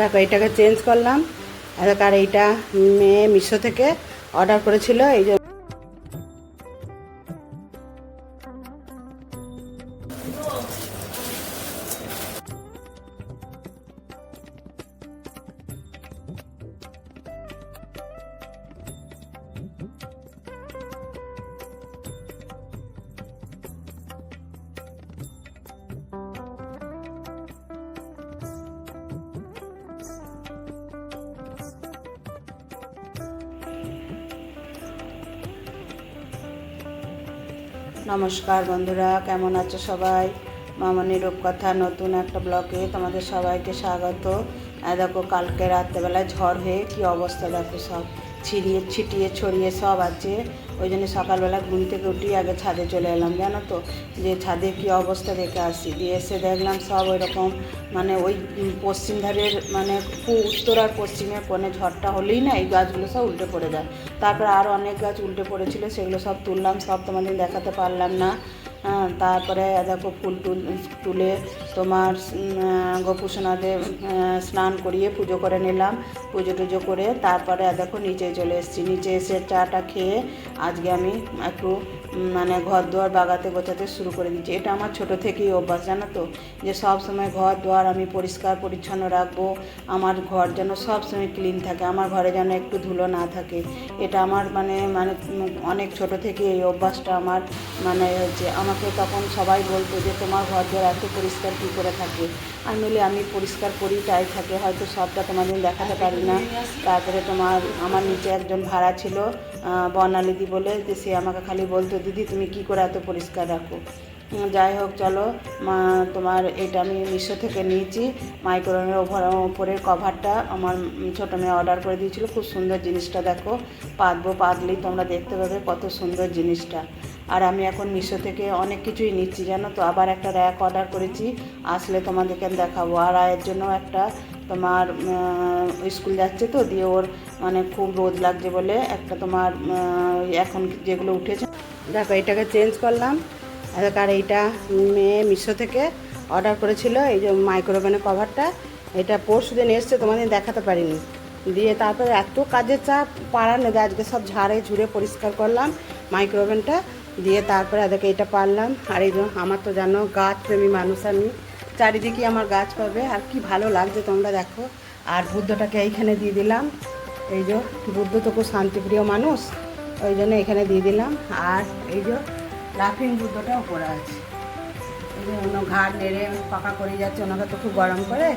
দেখো এটাকে চেঞ্জ করলাম। আর এইটা মেয়ে মিশো থেকে অর্ডার করেছিল এই যে নমস্কার বন্ধুরা, কেমন আছো সবাই? মামনি রূপকথা, নতুন একটা ব্লকে তোমাদের সবাইকে স্বাগত। দেখো, কালকে রাত্রেবেলায় ঝড় হয়ে কি অবস্থা দেখো সব। ছিড়িয়ে, ছিটিয়ে, ছড়িয়ে সব আছে। ওই জন্য সকালবেলা ঘুম থেকে উঠি আগে ছাদে চলে এলাম, জানো তো? যে ছাদে কী অবস্থা দেখে আসি দিয়ে এসে দেখলাম সব ওই রকম মানে ওই পশ্চিম ধারের মানে উত্তর আর পশ্চিমের কোণে ঝড়টা হলেই না এই গাছগুলো সব উল্টে পড়ে যায়। তারপর আরও অনেক গাছ উল্টে পড়েছিল, সেগুলো সব তুললাম, সব তোমাদের দেখাতে পারলাম না। তারপরে দেখো ফুল টুল, তুলে তোমার গোপুসোনাদের স্নান করিয়ে পুজো করে নিলাম। পুজো টুজো করে তারপরে দেখো নিচে চলে এসেছি। নিচে এসে চাটা খেয়ে আজকে আমি একটু মানে ঘর দুয়ার বাগাতে গোছাতে শুরু করে দিচ্ছি এটা আমার ছোট থেকেই অভ্যাস জানো তো? যে সব সময় ঘর দুয়ার আমি পরিষ্কার পরিচ্ছন্ন রাখব। আমার ঘর যেন সব সময় ক্লিন থাকে আমার ঘরে যেন একটু ধুলো না থাকে। এটা আমার মানে মানে অনেক ছোট থেকে এই অভ্যাসটা আমার মানে হচ্ছে আমাকে তখন সবাই বলতো যে তোমার ঘর দুয়ার এত পরিষ্কার কী করে থাকে? আমি বলি আমি পরিষ্কার করি তাই থাকে। হয়তো সবটা তোমাদের দেখাতে পারি না। তারপরে তোমার আমার নিচে একজন ভাড়া ছিল। বর্ণালিদি বলে যে সে আমাকে খালি বলতো, দিদি, তুমি কি করে এত পরিষ্কার রাখো? যাই হোক, চলো। মা, তোমার এটা আমি মিশো থেকে নিয়েছি। মাইক্রোওয়েভের ওভার ওপরের কভারটা আমার ছোটো মেয়ে অর্ডার করে দিয়েছিল। খুব সুন্দর জিনিসটা দেখো। পাতবো পাতলেই তোমরা দেখতে পাবে কত সুন্দর জিনিসটা। আর আমি এখন মিশো থেকে অনেক কিছুই নিচ্ছি, জানো তো? আবার একটা র্যাক অর্ডার করেছি। আসলে তোমাদেরকে দেখাবো। আর আয়ের জন্য একটা তোমার স্কুল যাচ্ছে তো, দিয়ে ওর মানে খুব রোদ লাগছে বলে একটা তোমার এখন যেগুলো উঠেছে। দেখো এটাকে চেঞ্জ করলাম। আর এইটা? মেয়ে মিশো থেকে অর্ডার করেছিল, এই যে মাইক্রোওভেনের কভারটা এটা পরশু দিন এসছে, তোমাদের দেখাতে পারিনি। দিয়ে তারপরে এত কাজের চাপ, পাড়া নেই আজকে সব ঝাড়ে ঝুড়ে পরিষ্কার করলাম মাইক্রোওভেনটা দিয়ে তারপরে এদেরকে এটা পারলাম। আর এই আমার তো জানো গাছ প্রেমী মানুষ আমি। চারিদিকে আমার গাছ পাবে, আর কি ভালো লাগছে তোমরা দেখো। আর বুদ্ধটাকে এইখানে দিয়ে দিলাম। এই যে বুদ্ধ তো খুব শান্তিপ্রিয় মানুষ, ওই জন্য এখানে দিয়ে দিলাম। আর এই যে লাফিং বুদ্ধটা উপরে আছে। এই যে অন্য ঘাড় নেড়ে পাকা করে যাচ্ছে, ওনাকে তো খুব গরম করে।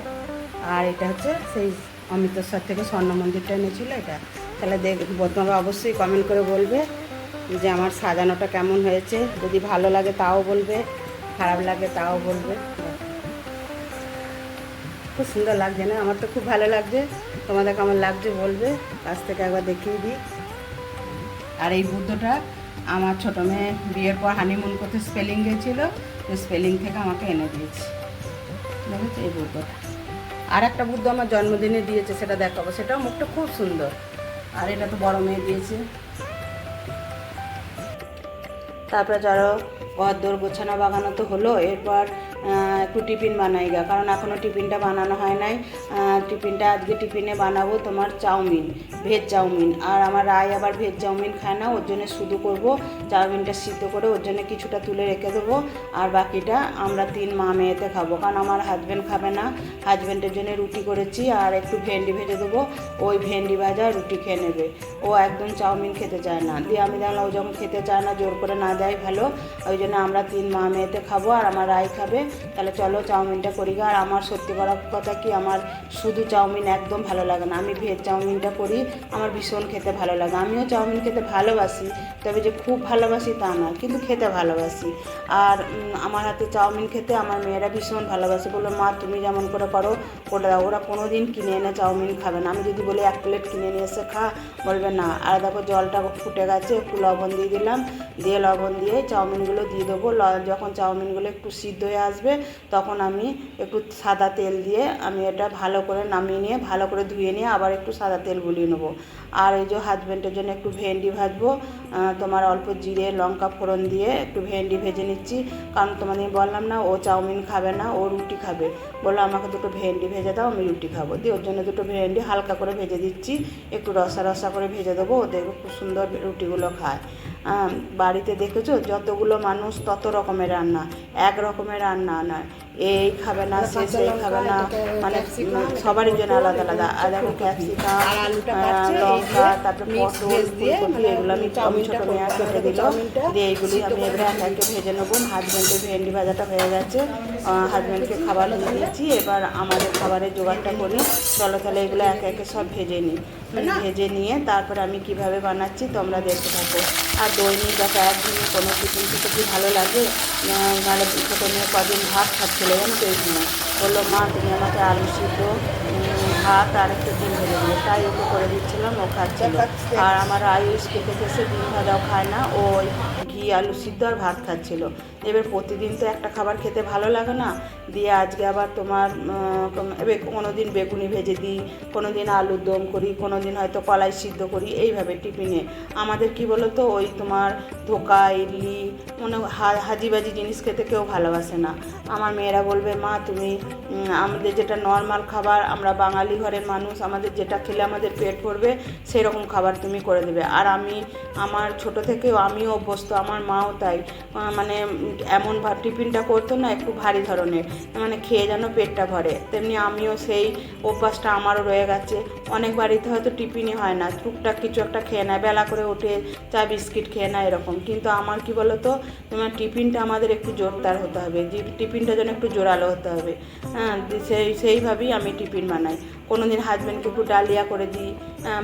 আর এটা হচ্ছে সেই অমৃতসর থেকে স্বর্ণ মন্দিরটা এনেছিল এটা। তাহলে দেখ তোমরা অবশ্যই কমেন্ট করে বলবে যে আমার সাজানোটা কেমন হয়েছে। যদি ভালো লাগে তাও বলবে, খারাপ লাগে তাও বলবে। খুব সুন্দর লাগছে না? আমার তো খুব ভালো লাগছে। তোমাদের কেমন লাগছে বলবে? কাছ থেকে একবার দেখিয়ে দিই। আর এই বুদ্ধটা আমার ছোটো মেয়ে বিয়ের পর হানিমুন করতে স্পেলিং গেছিল। স্পেলিং থেকে আমাকে এনে দিয়েছে। দেখেছ? এই বুদ্ধটা। আর একটা বুদ্ধ আমার জন্মদিনে দিয়েছে, সেটা দেখাবো। সেটাও মুখটা খুব সুন্দর। আর এটা তো বড় মেয়ে দিয়েছে। তারপরে যারো ঘর দোর গোছানো বাগানো তো হলো। এরপর একটু টিফিন বানাই গা। কারণ এখনও টিফিনটা বানানো হয় নাই। টিফিনটা আজকে টিফিনে বানাবো তোমার চাউমিন, ভেজ চাউমিন। আর আমার রায় আবার ভেজ চাউমিন খায় না, ওর জন্য শুধু করব, চাউমিনটা সিদ্ধ করে ওর জন্য কিছুটা তুলে রেখে দেবো। আর বাকিটা আমরা তিন মা মেয়েতে খাব, কারণ আমার হাজব্যান্ড খাবে না। হাজব্যান্ডের জন্য রুটি করেছি, আর একটু ভেন্ডি ভেজে দেবো। ওই ভেন্ডি ভাজা রুটি খেয়ে নেবে। ও একদম চাউমিন খেতে চায় না। দিয়ে আমি দেখলাম ও যখন খেতে চায় না, জোর করে না দেয় ভালো। ওই জন্য আমরা তিন মা মেয়েতে খাব, আর আমার রায় খাবে। তাহলে চলো চাউমিনটা করি। আর আমার সত্যি করার কথা কি, আমার শুধু চাউমিন একদম ভালো লাগে না। আমি ভেজ চাউমিনটা করি, আমার ভীষণ খেতে ভালো লাগে। আমিও চাউমিন খেতে ভালোবাসি, তবে যে খুব ভালোবাসি তা না, কিন্তু খেতে ভালোবাসি। আর আমার হাতে চাউমিন খেতে আমার মেয়েরা ভীষণ ভালোবাসে। বলল, মা, তুমি যেমন করে করো ওটা দাও। ওরা কোনো দিন কিনে এনে চাউমিন খাবে না। আমি যদি বলি, এক প্লেট কিনে নিয়ে এসে খা। বলবে, না। আর দেখো, জলটা ফুটে গেছে, একটু লবণ দিয়ে দিলাম। দিয়ে লবণ দিয়ে চাউমিনগুলো দিয়ে দেবো। যখন চাউমিনগুলো একটু সিদ্ধ হয়ে আসবে তখন আমি একটু সাদা তেল দিয়ে আমি এটা ভালো করে নামিয়ে নিয়ে, ভালো করে ধুয়ে নিয়ে আবার একটু সাদা তেল গুলিয়ে নেব। আর এই যে হাজব্যান্ডের জন্য একটু ভেন্ডি ভাজবো তোমার অল্প জিরে, লঙ্কা ফোড়ন দিয়ে একটু ভেন্ডি ভেজে নিচ্ছি। কারণ তোমাদের বললাম না, ও চাউমিন খাবে না, ও রুটি খাবে। বলল, আমাকে দুটো ভেন্ডি ভেজে দাও, আমি রুটি খাব। দিয়ে ওর জন্য দুটো ভেন্ডি হালকা করে ভেজে দিচ্ছি। একটু রসা রসা করে ভেজে দেবো, ও দেখবে খুব সুন্দর রুটিগুলো খায়। বাড়িতে দেখেছ? যতগুলো মানুষ তত রকমের রান্না। এক রকমের রান্না নয়। এই খাবে না সে সেই খাবে না। মানে সবারই জন্য আলাদা আলাদা। আর দেখো ক্যাপসিকাম লঙ্কা তারপরে পটল ফুলকপি মানে এগুলো আমি আমি ছোটো মেয়ে। কেটে দিল দিয়ে এইগুলি আমি এবারে এক একে ভেজে নেব। হাজব্যান্ডের ভেন্ডি ভাজাটা হয়ে গেছে। হাজব্যান্ডকে খাবার দিয়েছি এবার আমাদের খাবারের জোগাড়টা করি। চলো তাহলে এগুলো একে একে সব ভেজে নিই। ভেজে নিয়ে তারপর আমি কীভাবে বানাচ্ছি তোমরা দেখতে থাকো। আর দৈনিক যা একদিনে কোনো টিফিন খেতে কি ভালো লাগে? মানে ছোটো মেয়ে কদিন ভাত খাচ্ছিলো জানো তো এই সময়। বলল মা তুমি আমাকে আলু সিদ্ধ ভাত আর একটু ডিম ভেজে দিলে তাই ওকে করে দিচ্ছিলাম ও খাচ্ছে আর আমার আয়ুষ খেতে খেতে ডিম ভাজাও খায় না ও ঘি, আলু সিদ্ধ আর ভাত খাচ্ছিল। এবার প্রতিদিন তো একটা খাবার খেতে ভালো লাগে না। দিয়ে আজকে আবার তোমার কোনো দিন বেগুনি ভেজে দিই কোনো দিন আলুর দম করি কোনো দিন হয়তো কলাই সিদ্ধ করি, এইভাবে টিফিনে। আমাদের কি বলো তো ওই তোমার ধোকা, ইডলি মানে হাজিবাজি জিনিস খেতে কেউ ভালোবাসে না। আমার মেয়েরা বলবে, মা, তুমি আমাদের যেটা নর্মাল খাবার, আমরা বাঙালি ঘরের মানুষ, আমাদের যেটা খেলে আমাদের পেট ভরবে, সেরকম খাবার তুমি করে দেবে। আর আমি, আমার ছোট থেকেও আমিও অভ্যস্ত আমার মাও তাই। মানে এমন টিফিনটা করতো না, একটু ভারী ধরনের। মানে খেয়ে যেন পেটটা ভরে। তেমনি আমিও সেই অভ্যাসটা আমারও রয়ে গেছে। অনেক বাড়িতে হয়তো টিফিনই হয় না। টুকটাক কিছু একটা খেয়ে নেয়, বেলা করে উঠে চা, বিস্কিট খেয়ে নেয় এরকম। কিন্তু আমার কি বলো তো তোমার টিফিনটা আমাদের একটু জোরদার হতে হবে। যে টিফিনটা যেন একটু জোরালো হতে হবে। হ্যাঁ সেই, সেইভাবেই আমি টিফিন বানাই। কোনো দিন হাজব্যান্ডকে একটু ডালিয়া করে দিই।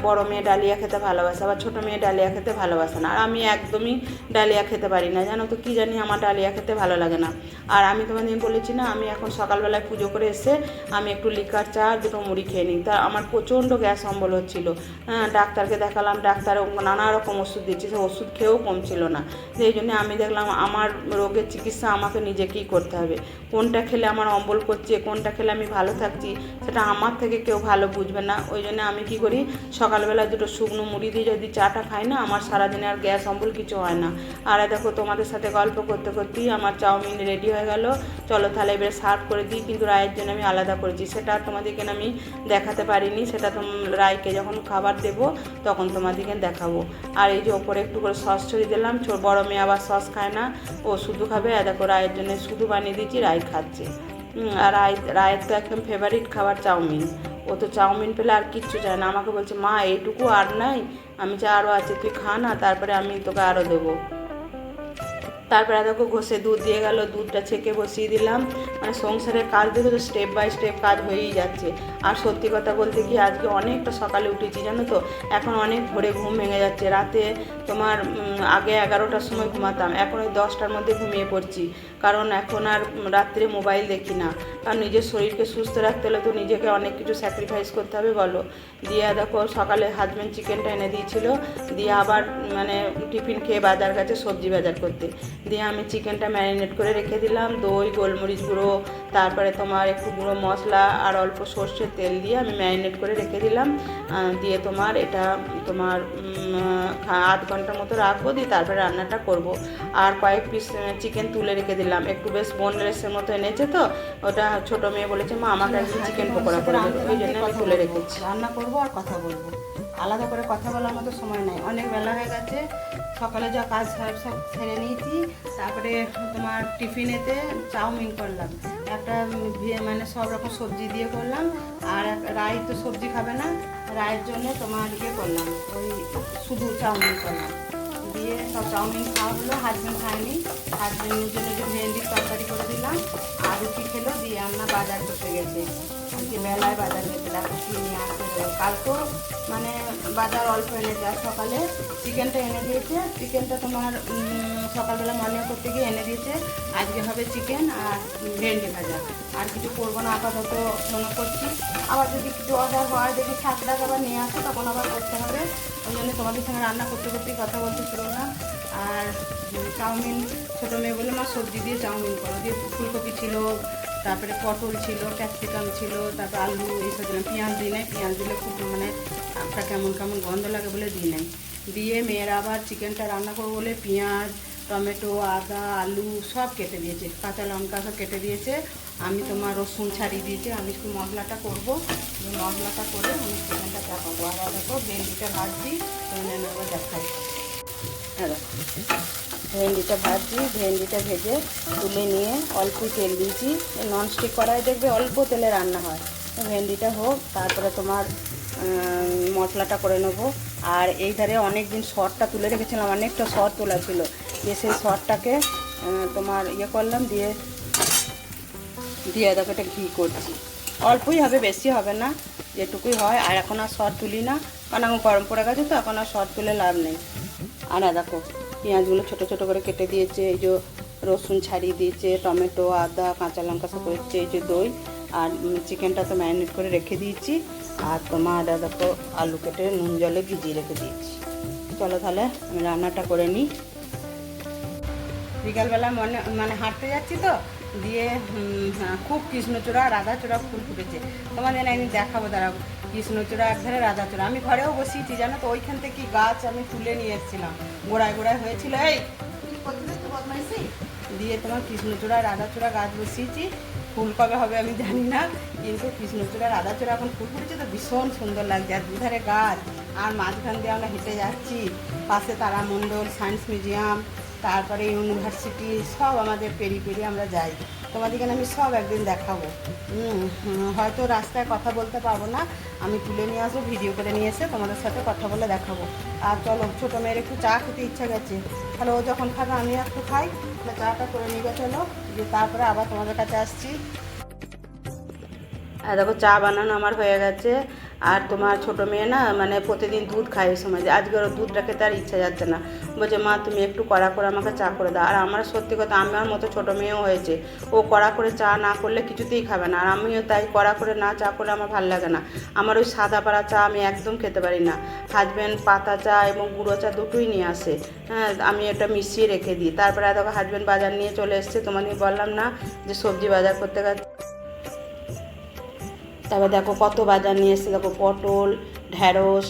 বড় মেয়ে ডালিয়া খেতে ভালোবাসে, আবার ছোটো মেয়ে ডালিয়া খেতে ভালোবাসে না। আর আমি একদমই ডালিয়া খেতে পারি না, জানো তো কী জানি আমার ডালিয়া খেতে ভালো লাগে না। আর আমি তোমাদের বলেছি না, আমি এখন সকালবেলায় পুজো করে এসে আমি একটু লিকার চা দুটো মুড়ি খেয়ে নিই। তা আমার প্রচণ্ড গ্যাস অম্বল হচ্ছিল। হ্যাঁ ডাক্তারকে দেখালাম, ডাক্তার নানা রকম ওষুধ দিচ্ছে, সে ওষুধ খেয়েও কমছিল না। সেই জন্য আমি দেখলাম আমার রোগের চিকিৎসা আমাকে নিজেকেই করতে হবে? কোনটা খেলে আমার অম্বল করছে, কোনটা খেলে আমি ভালো থাকছি, সেটা আমার থেকে কেউ ভালো বুঝবে না। ওই জন্য আমি কি করি সকালবেলা দুটো শুকনো মুড়ি দিয়ে যদি চাটা খাই না, আমার সারাদিনে আর গ্যাস অম্বল কিছু হয় না। আর দেখো তোমাদের সাথে গল্প করতে করতেই আমার চাউমিন রেডি হয়ে গেল। চলো তাহলে এবারে সার্ভ করে দিই, কিন্তু রায়ের জন্য আমি আলাদা করেছি। সেটা তোমাদেরকে আমি দেখাতে পারিনি, সেটা তোম রায়কে যখন খাবার দেবো, তখন তোমাদেরকে দেখাবো। আর এই যে ওপরে একটু করে সস ছড়িয়ে দিলাম বড় মেয়ে আবার সস খায় না, ও শুধু খাবে। আর দেখো রায়ের জন্য শুধু বানিয়ে দিয়েছি, রায় খাচ্ছে। আর রায়, রায়ের তো একদম ফেভারিট খাবার চাউমিন। ও তো চাউমিন পেলে আর কিচ্ছু চায় না। আমাকে বলছে, মা এইটুকু আর নাই, আমি চাই আরও আছে তুই খা না, তারপরে আমি তোকে আরও দেবো। তারপরে দেখো ঘষে দুধ দিয়ে গেল, দুধটা ছেঁকে বসিয়ে দিলাম। মানে সংসারের কাজ দেখো তো স্টেপ বাই স্টেপ কাজ হয়েই যাচ্ছে। আর সত্যি কথা বলতে কি, আজকে অনেকটা সকালে উঠেছি, জানো তো? এখন অনেক ভোরে ঘুম ভেঙে যাচ্ছে। রাতে তোমার আগে এগারোটার সময় ঘুমাতাম, এখন ওই দশটার মধ্যে ঘুমিয়ে পড়ছি। কারণ এখন আর রাত্রে মোবাইল দেখি না। কারণ নিজের শরীরকে সুস্থ রাখতে হলে তো নিজেকে অনেক কিছু স্যাক্রিফাইস করতে হবে, বলো। দিয়ে দেখো, সকালে হাজব্যান্ড চিকেনটা এনে দিয়েছিল। দিয়ে আবার মানে টিফিন খেয়ে বাজার গেছে সবজি বাজার করতে। দিয়ে আমি চিকেনটা ম্যারিনেট করে রেখে দিলাম, দই, গোলমরিচ গুঁড়ো, তারপরে তোমার একটু গুঁড়ো মশলা আর অল্প সর্ষের তেল দিয়ে আমি ম্যারিনেট করে রেখে দিলাম। দিয়ে তোমার এটা তোমার আধ ঘণ্টার মতো রাখব, দিয়ে তারপরে রান্নাটা করব। আর কয়েক পিস চিকেন তুলে রেখে দিলাম। একটু বেশ বোনলেসের মতো এনেছে তো, ওটা ছোটো মেয়ে বলেছে, মা, আমাকে একদিন চিকেন পকোড়া করে দেবে। ওই জন্য আমি তুলে রেখেছি। রান্না করব আর কথা বলব। আলাদা করে কথা বলার মতো সময় নাই। অনেক বেলা হয়ে গেছে সকালে যা কাজ সব সেরে নিয়েছি, তারপরে তোমার টিফিনেতে চাউমিন করলাম। একটা মানে সব রকম সবজি দিয়ে করলাম, আর রায় তো সবজি খাবে না রায়ের জন্য তোমার ইয়ে করলাম, ওই শুধু চাউমিন করলাম। দিয়ে সব চাউমিন খাওয়া হলো হাজব্যান্ড খায়নি হাজব্যান্ডের জন্য যে ভেন্ডির তরকারি করে দিলাম আর রুটি খেলো, দিয়ে আমরা বাজার করতে গেছে। বেলায় বাজার দেখো কি নিয়ে আসতে কাল তো মানে বাজার অল্প এনেছে আর সকালে চিকেনটা এনে দিয়েছে চিকেনটা তোমার সকালবেলা মর্নিং করতে গিয়ে এনে দিয়েছে আজকে হবে চিকেন আর ভেন্ডি ভাজা আর কিছু করব না আপাতত মনে করছি আবার যদি কিছু অর্ডার হয় দেখি শাক টাক আবার নিয়ে আসে তখন আবার করতে হবে ওই জন্য তোমাদের সঙ্গে রান্না করতে করতেই কথা বলতে শুরু না আর চাউমিন ছোটো মেয়ে বলে মা সবজি দিয়ে চাউমিন করো। দিয়ে ফুলকপি ছিল তারপরে পটল ছিল, ক্যাপসিকাম ছিল, তারপর আলু এইসব দিলাম। পেঁয়াজ দিই নাই, পেঁয়াজ দিলে খুব মানে একটা কেমন কেমন গন্ধ লাগে বলে দিই নাই। দিয়ে মেয়েরা আবার চিকেনটা রান্না করব বলে পেঁয়াজ, টমেটো, আদা, আলু সব কেটে দিয়েছে, কাঁচা লঙ্কা সব কেটে দিয়েছে। আমি তোমার রসুন ছাড়িয়ে দিয়েছি, আমি একটু মশলাটা করব। মশলাটা করে আমি চিকেনটা চাপাবো আর দেখো ভেন্ডিটা ভাজছি দেখাই। হ্যাঁ ভেন্ডিটা ভাজছি ভেন্ডিটা ভেজে তুলে নিয়ে অল্প তেল দিয়েছি। ননস্টিক কড়াই দেখবে অল্প তেলে রান্না হয়। ভেন্ডিটা হোক, তারপরে তোমার মশলাটা করে নেব। আর এই ধারে অনেক দিন সরটা তুলে রেখেছিলাম, অনেকটা সর তোলা ছিল। দিয়ে সেই সরটাকে তোমার ইয়ে করলাম, দিয়ে দিয়ে দেখো এটা ঘি করছি। অল্পই হবে, বেশি হবে না, যেটুকুই হয়। আর এখন আর সর তুলি না, কারণ এখন গরম পড়ে গেছে তো, এখন আর সর তুলে লাভ নেই। আর দেখো পেঁয়াজগুলো ছোটো ছোটো করে কেটে দিয়েছে এই যে রসুন ছাড়িয়ে দিয়েছে টমেটো আদা কাঁচা লঙ্কা সব করেছে এই যে দই আর চিকেনটা তো ম্যারিনেট করে রেখে দিয়েছি আর তোমার দেখো আলু কেটে নুন জলে ভিজিয়ে রেখে দিয়েছি। চলো তাহলে আমি রান্নাটা করে নিই। বিকালবেলা মনে মানে হাঁটতে যাচ্ছি তো দিয়ে হ্যাঁ, খুব কৃষ্ণচূড়া রাধাচূড়া ফুল ফুটেছে। তোমাদের একদিন দেখাবো দাঁড়াও কৃষ্ণচূড়া একধারে রাধাচূড়া আমি ঘরেও বসিয়েছি জানো তো? ওইখান থেকে গাছ আমি তুলে নিয়ে এসেছিলাম। গোড়ায় গোড়ায় হয়েছিল এই? দিয়ে তোমার কৃষ্ণচূড়া রাধাচূড়া গাছ বসিয়েছি। ফুল কবে হবে আমি জানি না কিন্তু কৃষ্ণচূড়া রাধাচূড়া এখন ফুল ফুটেছে তো ভীষণ সুন্দর লাগছে। আর দুধারে গাছ আর মাঝখান দিয়ে আমরা হেঁটে যাচ্ছি। পাশে তারামণ্ডল সায়েন্স মিউজিয়াম তারপরে ইউনিভার্সিটি সব আমাদের পেরি পেরিয়ে আমরা যাই। তোমাদেরকে আমি সব একদিন দেখাবো। হয়তো রাস্তায় কথা বলতে পারব না। আমি তুলে নিয়ে আসব ভিডিও করে নিয়ে এসে তোমাদের সাথে কথা বলে দেখাবো। আর চলো, ছোটো মেয়ের একটু চা খেতে ইচ্ছা গেছে। তাহলে ও যখন খাবে, আমি একটু খাই। তাহলে চাটা করে নিয়ে চলো। দিয়ে তারপরে আবার তোমাদের কাছে আসছি। আর দেখো, চা বানানো আমার হয়ে গেছে। আর তোমার ছোট মেয়ে না মানে প্রতিদিন দুধ খায় এই সময় আজকে ওর দুধটা খেতে আর ইচ্ছা যাচ্ছে না। বলছে, মা, তুমি একটু কড়া করে আমাকে চা করে দাও। আর আমার সত্যি কথা আমার মতো ছোট মেয়েও হয়েছে। ও কড়া করে চা না করলে কিছুতেই খাবে না। আর আমিও তাই কড়া করে না চা করলে আমার ভালো লাগে না। আমার ওই সাদা পাড়া চা আমি একদম খেতে পারি না। হাজব্যান্ড পাতা চা এবং গুঁড়ো চা দুটোই নিয়ে আসে। হ্যাঁ আমি এটা মিশিয়ে রেখে দিই। তারপরে দেখো হাজব্যান্ড বাজার নিয়ে চলে এসছে। তোমাকে বললাম না যে, সবজি বাজার করতে গেছে। তারপর দেখো কত বাজার নিয়ে এসেছে, দেখো পটল ঢ্যাঁড়স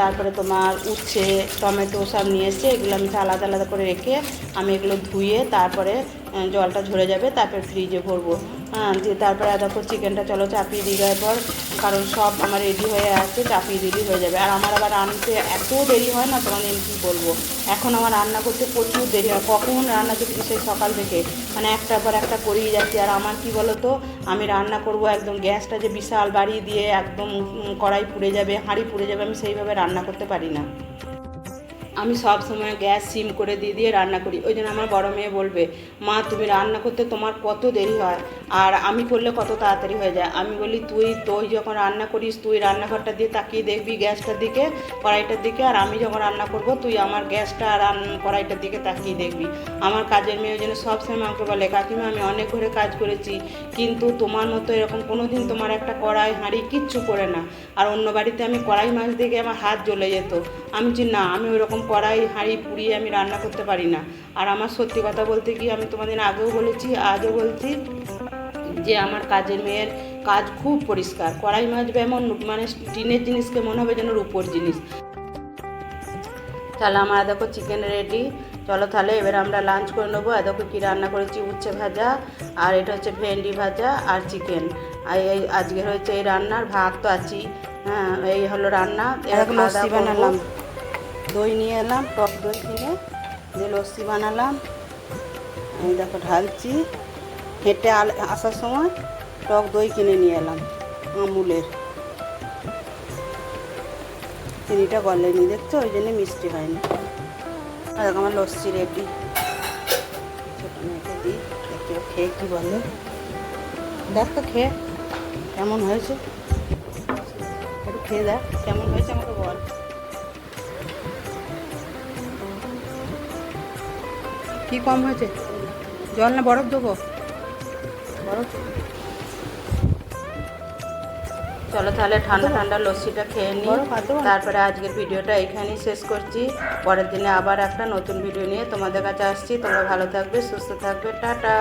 তারপরে তোমার উচ্ছে, টমেটো সব নিয়ে এসছে, এগুলো আমি আলাদা আলাদা করে রেখে আমি এগুলো ধুয়ে তারপরে জলটা ঝরে যাবে, তারপরে ফ্রিজে ভরবো। হ্যাঁ দিয়ে তারপরে দেখো চিকেনটা চলো চাপিয়ে দিয়ে দেওয়ার পর কারণ সব আমার রেডি হয়ে আছে, চাপিয়ে দিলেই হয়ে যাবে। আর আমার আবার আনতে এত দেরি হয় না তোমাদের আমি কী বলব? এখন আমার রান্না করতে প্রচুর দেরি হয়। কখন রান্না করছি সেই সকাল থেকে? মানে একটার পর একটা করিয়ে যাচ্ছি। আর আমার কি বলো তো আমি রান্না করব একদম গ্যাসটা যে বিশাল বাড়িয়ে দিয়ে একদম কড়াই পুড়ে যাবে, হাঁড়ি পুড়ে যাবে, আমি সেইভাবে রান্না করতে পারি না। আমি সব সময় গ্যাস, সিম করে দিয়ে দিয়ে রান্না করি। ওই জন্য আমার বড় মেয়ে বলবে, মা, তুমি রান্না করতে তোমার কত দেরি হয়? আর আমি করলে কত তাড়াতাড়ি হয়ে যায়। আমি বলি, তুই তুই যখন রান্না করিস, তুই রান্নাঘরটা দিয়ে তাকিয়ে দেখবি গ্যাসটার দিকে, কড়াইটার দিকে, আর আমি যখন রান্না করব, তুই আমার গ্যাসটা আর কড়াইটার দিকে তাকিয়ে দেখবি। আমার কাজের মেয়ে ওই জন্য সবসময় আমাকে বলে, কাকিমা, আমি অনেক ঘরে কাজ করেছি, কিন্তু তোমার মতো এরকম কোনো দিন তোমার একটা কড়াই, হাঁড়ি কিচ্ছু করে না। আর অন্য বাড়িতে আমি কড়াই মাছ দেখে আমার হাত জ্বলে যেত। আমি যে না, আমি ওরকম কড়াই হাঁড়ি পুড়িয়ে আমি রান্না করতে পারি না। আর আমার সত্যি কথা বলতে কি আমি তোমাদের আগেও বলেছি আজও বলছি যে আমার কাজের মেয়ের কাজ খুব পরিষ্কার। কড়াই মাজবে এমন মানে টিনের জিনিসকে মনে হবে যেন রূপোর জিনিস। তাহলে আমার দেখো চিকেন রেডি চলো তাহলে এবার আমরা লাঞ্চ করে নেব। দেখো কী রান্না করেছি উচ্ছে ভাজা আর এটা হচ্ছে ভেন্ডি ভাজা আর চিকেন আর এই আজকের হচ্ছে এই রান্নার ভাত তো আছি হ্যাঁ এই হলো রান্না। এরকম বানালাম। দই নিয়ে এলাম, টক দই কিনে দিয়ে লস্যি বানালাম। আমি দেখো ঢালছি। হেঁটে আসার সময় টক দই কিনে নিয়ে এলাম, আমুলের। চিনিটা গলেনি দেখছ? ওই জন্য মিষ্টি হয়নি। আর আমার লস্যি রেডি ছোটো মেয়েকে দিই ও খেয়ে কী বলে। দেখ খেয়ে, কেমন হয়েছে? একটু খেয়ে দেখ, কেমন হয়েছে কি কম হয়েছে? জল না বরফ দেবো? বরফ? চলো তাহলে ঠান্ডা ঠান্ডা লস্যিটা খেয়ে নিই। তারপরে আজকের ভিডিওটা এখানেই শেষ করছি। পরের দিনে আবার একটা নতুন ভিডিও নিয়ে তোমাদের কাছে আসছি। তোমরা ভালো থাকবে সুস্থ থাকবে। টাটা।